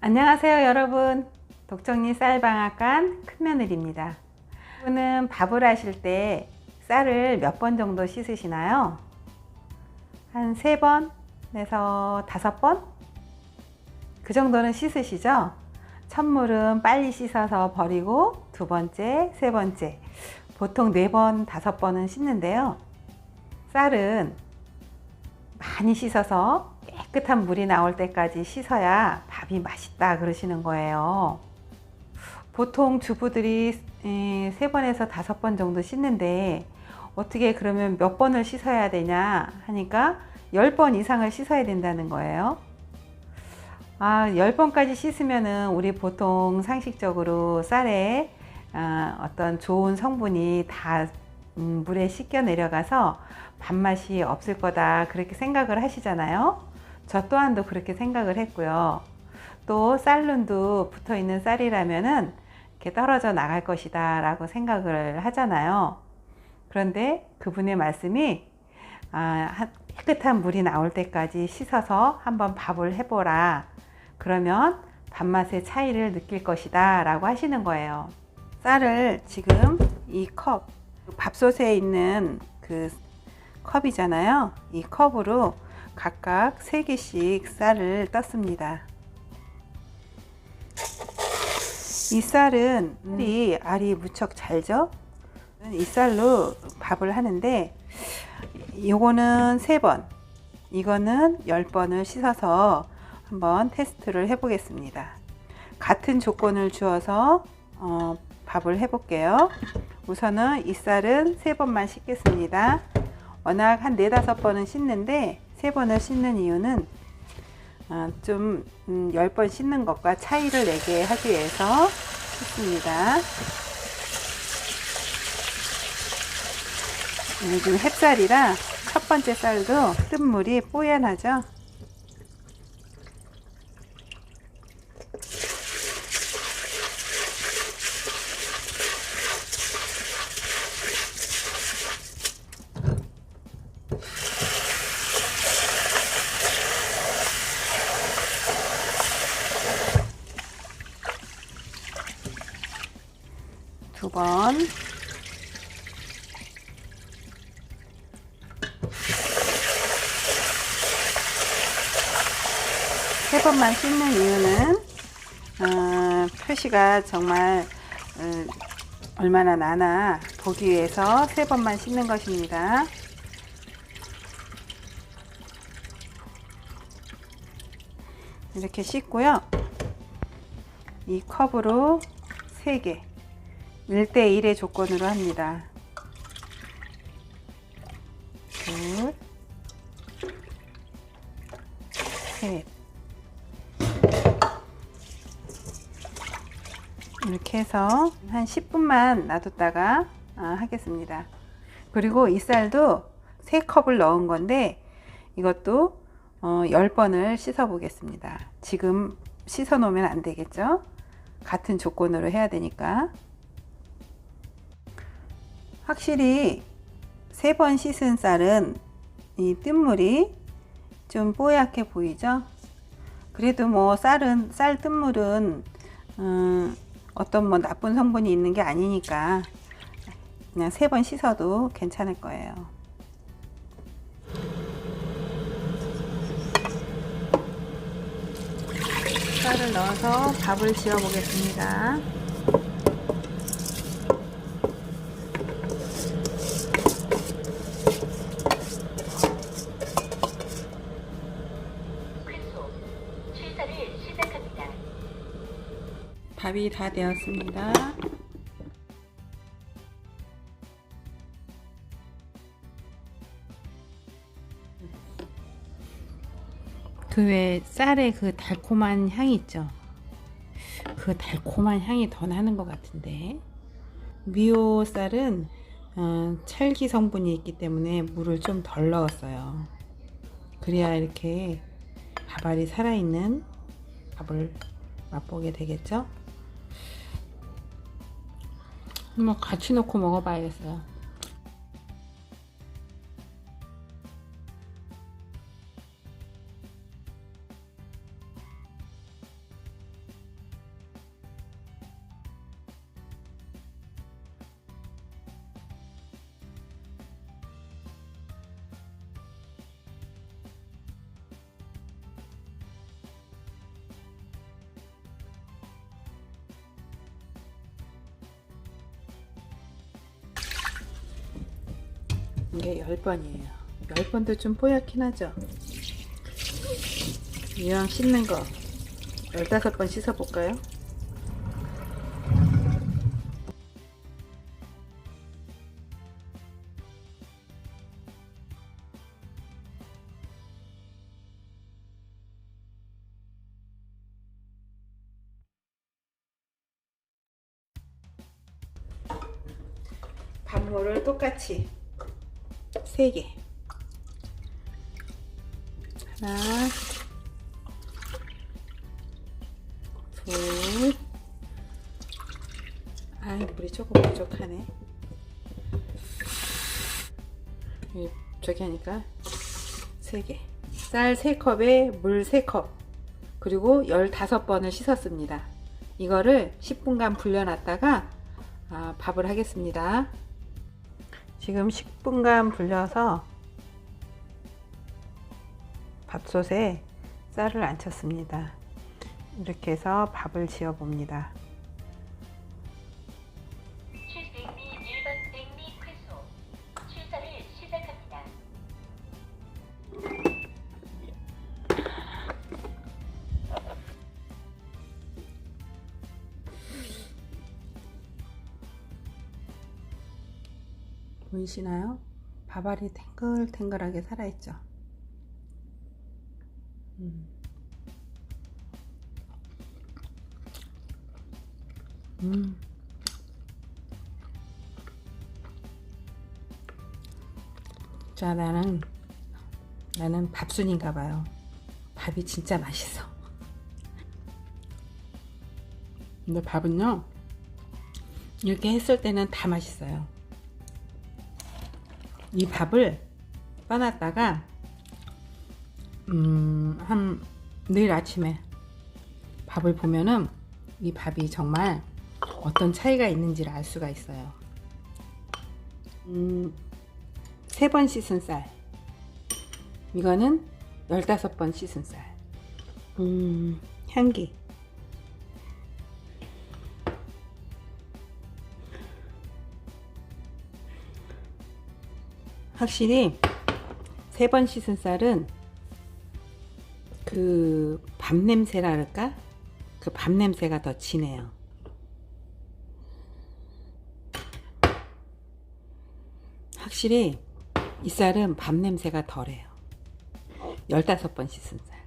안녕하세요 여러분 독정리 쌀방앗간 큰며느리입니다 여러분은 밥을 하실 때 쌀을 몇 번 정도 씻으시나요? 한 세 번에서 다섯 번? 그 정도는 씻으시죠? 찬물은 빨리 씻어서 버리고 두 번째, 세 번째 보통 네 번, 다섯 번은 씻는데요 쌀은 많이 씻어서 깨끗한 물이 나올 때까지 씻어야 밥이 맛있다 그러시는 거예요. 보통 주부들이 에, 세 번에서 다섯 번 정도 씻는데 어떻게 그러면 몇 번을 씻어야 되냐 하니까 열번 이상을 씻어야 된다는 거예요. 아, 열 번까지 씻으면은 우리 보통 상식적으로 쌀에 아, 어떤 좋은 성분이 다 음, 물에 씻겨 내려가서 밥맛이 없을 거다 그렇게 생각을 하시잖아요. 저 또한도 그렇게 생각을 했고요. 또 쌀눈도 붙어 있는 쌀이라면은 이렇게 떨어져 나갈 것이다 라고 생각을 하잖아요. 그런데 그분의 말씀이 아, 깨끗한 물이 나올 때까지 씻어서 한번 밥을 해보라. 그러면 밥맛의 차이를 느낄 것이다 라고 하시는 거예요. 쌀을 지금 이 컵, 밥솥에 있는 그 컵이잖아요. 이 컵으로 각각 3개씩 쌀을 떴습니다. 이 쌀은 이 알이 무척 잘죠? 이 쌀로 밥을 하는데 요거는 3번 이거는 10번을 씻어서 한번 테스트를 해 보겠습니다. 같은 조건을 주어서 어, 밥을 해 볼게요. 우선은 이 쌀은 3번만 씻겠습니다. 워낙 한 4, 5번은 씻는데 세 번을 씻는 이유는 아, 좀 음, 10번 씻는 것과 차이를 내게 하기 위해서 씻습니다. 요즘 햇살이라 첫 번째 쌀도 뜬물이 뽀얀하죠. 두 번. 세 번만 씻는 이유는 어, 표시가 정말 어, 얼마나 나나 보기 위해서 세 번만 씻는 것입니다. 이렇게 씻고요. 이 컵으로 3개 1대1의 조건으로 합니다. 둘, 셋. 이렇게 해서 한 10분만 놔뒀다가 아, 하겠습니다. 그리고 이 쌀도 3컵을 넣은 건데 이것도 어, 10번을 씻어 보겠습니다. 지금 씻어 놓으면 안 되겠죠? 같은 조건으로 해야 되니까. 확실히 세 번 씻은 쌀은 이 뜬물이 좀 뽀얗게 보이죠? 그래도 뭐 쌀은 쌀 뜬물은 음, 어떤 뭐 나쁜 성분이 있는 게 아니니까 그냥 세 번 씻어도 괜찮을 거예요. 쌀을 넣어서 밥을 지어 보겠습니다. 밥이 다 되었습니다. 그외 쌀의 그 달콤한 향이 있죠. 그 달콤한 향이 더 나는 것 같은데 미오 쌀은 어, 찰기 성분이 있기 때문에 물을 좀 덜 넣었어요. 그래야 이렇게 밥알이 살아있는 밥을 맛보게 되겠죠? 뭐 같이 놓고 먹어봐야겠어요. 이게 10번이에요. 10번도 좀 뽀얗긴 하죠? 이왕 씻는 거 15번 씻어 볼까요? 밥물을 똑같이 3개. 하나 둘. 아, 물이 조금 부족하네. 이 저기 하니까 3개. 쌀 3컵에 물 3컵. 그리고 15번을 씻었습니다. 이거를 10분간 불려놨다가 아, 밥을 하겠습니다 지금 10분간 불려서 밥솥에 쌀을 안쳤습니다. 이렇게 해서 밥을 지어 봅니다. 보이시나요? 밥알이 탱글탱글하게 살아있죠. 음. 음. 자, 나는, 나는 밥순인가 봐요. 밥이 진짜 맛있어. 근데 밥은요, 이렇게 했을 때는 다 맛있어요. 이 밥을 떠났다가 음, 한 내일 아침에 밥을 보면은 이 밥이 정말 어떤 차이가 있는지를 알 수가 있어요. 음, 세 번 씻은 쌀. 이거는 15번 씻은 쌀. 음, 향기. 확실히 세 번 씻은 쌀은 그 밥 냄새라 그럴까? 그 밥 냄새가 더 진해요. 확실히 이 쌀은 밥 냄새가 덜해요. 15번 씻은 쌀.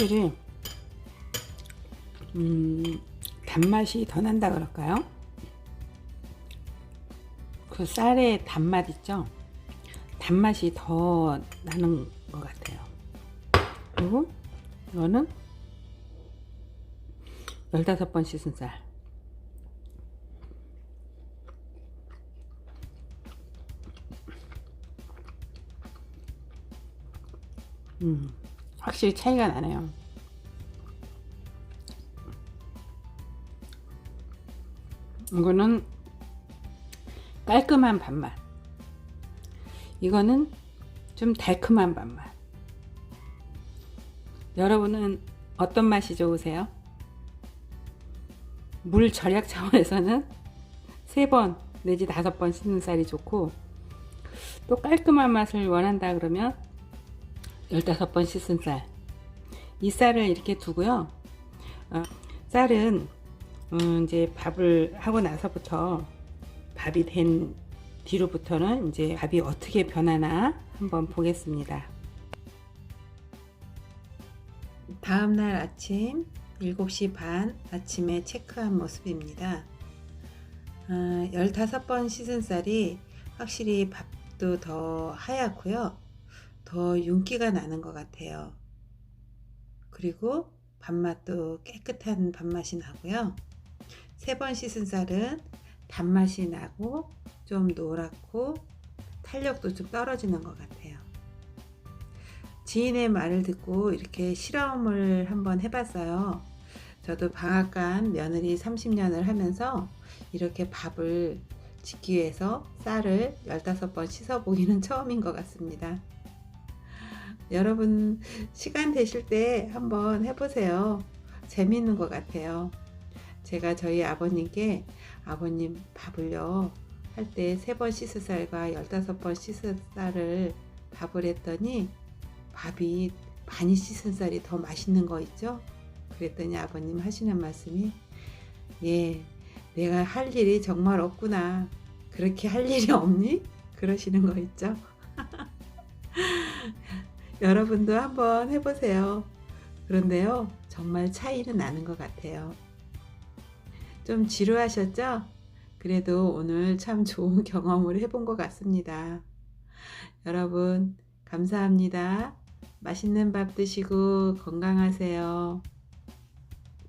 확실히 음, 단맛이 더 난다 그럴까요? 그 쌀의 단맛 있죠? 단맛이 더 나는 것 같아요. 그리고 이거는 15번 씻은 쌀. 음, 확실히 차이가 나네요. 이거는 깔끔한 밥맛. 이거는 좀 달콤한 밥맛. 여러분은 어떤 맛이 좋으세요? 물 절약 차원에서는 세번 내지 다섯 번 씻는 쌀이 좋고 또 깔끔한 맛을 원한다 그러면 15번 씻은 쌀. 이 쌀을 이렇게 두고요. 어, 쌀은 음, 이제 밥을 하고 나서부터 밥이 된 뒤로부터는 이제 밥이 어떻게 변하나 한번 보겠습니다. 다음 날 아침 7시 반 아침에 체크한 모습입니다. 어, 15번 씻은 쌀이 확실히 밥도 더 하얗고요. 더 윤기가 나는 것 같아요. 그리고 밥맛도 깨끗한 밥맛이 나고요. 세 번 씻은 쌀은 단맛이 나고 좀 노랗고 탄력도 좀 떨어지는 것 같아요. 지인의 말을 듣고 이렇게 실험을 한번 해봤어요. 저도 방앗간 며느리 30년을 하면서 이렇게 밥을 짓기 위해서 쌀을 15번 씻어보기는 처음인 것 같습니다. 여러분, 시간 되실 때 한번 해보세요. 재미있는 것 같아요. 제가 저희 아버님께 아버님 밥을요, 할 때 세번 쌀과 15번 씻은 쌀을 밥을 했더니 밥이 많이 씻은 쌀이 더 맛있는 거 있죠? 그랬더니 아버님 하시는 말씀이 예, 내가 할 일이 정말 없구나. 그렇게 할 일이 없니? 그러시는 거 있죠? 여러분도 한번 해보세요. 그런데요, 정말 차이는 나는 것 같아요. 좀 지루하셨죠? 그래도 오늘 참 좋은 경험을 해본 것 같습니다. 여러분, 감사합니다. 맛있는 밥 드시고 건강하세요.